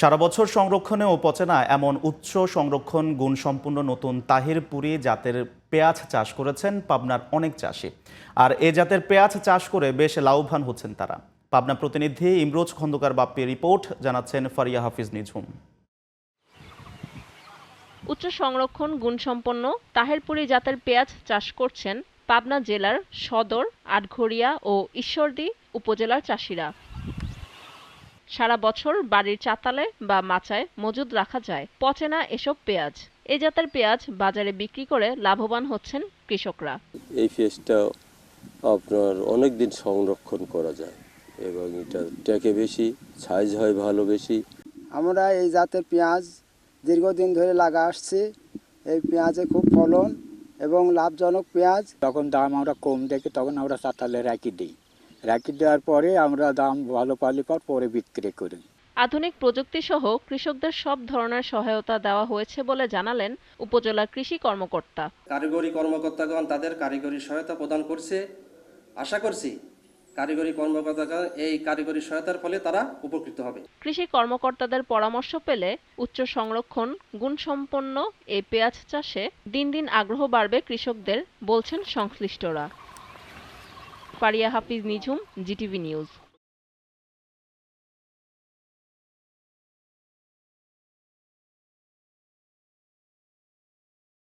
সারা বছর সংরক্ষণে ও পচে না এমন উচ্চ সংরক্ষণ গুণসম্পন্ন নতুন তাহিরপুরি জাতের পেঁয়াজ চাষ করেছেন পাবনার অনেক চাষি। আর এ জাতের পেঁয়াজ চাষ করে বেশ লাভবান হচ্ছেন তারা। পাবনা প্রতিনিধি ইমরোজ খন্দকার বাপ্পি রিপোর্ট, জানাচ্ছেন ফারিয়া হাফিজ নিঝুম। উচ্চ সংরক্ষণ গুণসম্পন্ন তাহেরপুরি জাতের পেঁয়াজ চাষ করছেন পাবনা জেলার সদর, আটঘরিয়া ও ঈশ্বরদী উপজেলার চাষিরা। সারা বছর বাড়ির চাতালে বা মাচায় মজুদ রাখা যায়। পচে না এসব পেঁয়াজ। এ জাতের পেঁয়াজ বাজারে বিক্রি করে লাভবান হচ্ছেন কৃষকরা। এই ফেসটা আপনার অনেক দিন সংরক্ষণ করা যায় এবং এটা টেকে বেশি সাইজ হয় ভালো বেশি। আমরা এই জাতের পেঁয়াজ দীর্ঘদিন ধরে লাগা আসছি। এই পেঁয়াজে খুব ফলন এবং লাভজনক পেঁয়াজ। তখন দাম আমরা কম দেখি তখন আমরা চাতালে রাখি দিই। রাখি দেওয়ার পরে আমরা দাম ভালো পালি পর পরে বিক্রি করি। আধুনিক প্রযুক্তি সহ কৃষকদের সব ধরনের সহায়তা দেওয়া হয়েছে বলে জানালেন উপজেলা কৃষি কর্মকর্তা। কারিগরি কর্মকর্তাগণ তাদের কারিগরি সহায়তা প্রদান করছে। আশা করছি কারিগরি কর্মকর্তাগণ এই কারিগরি সহায়তার ফলে তারা উপকৃত হবে। কৃষি কর্মকর্তাদের পরামর্শ পেলে উচ্চ সংরক্ষণ গুণসম্পন্ন এই পেঁয়াজ চাষে দিন দিন আগ্রহ বাড়বে কৃষকদের বলছেন সংশ্লিষ্টরা। Faria Hafiz Nijhum GTV news.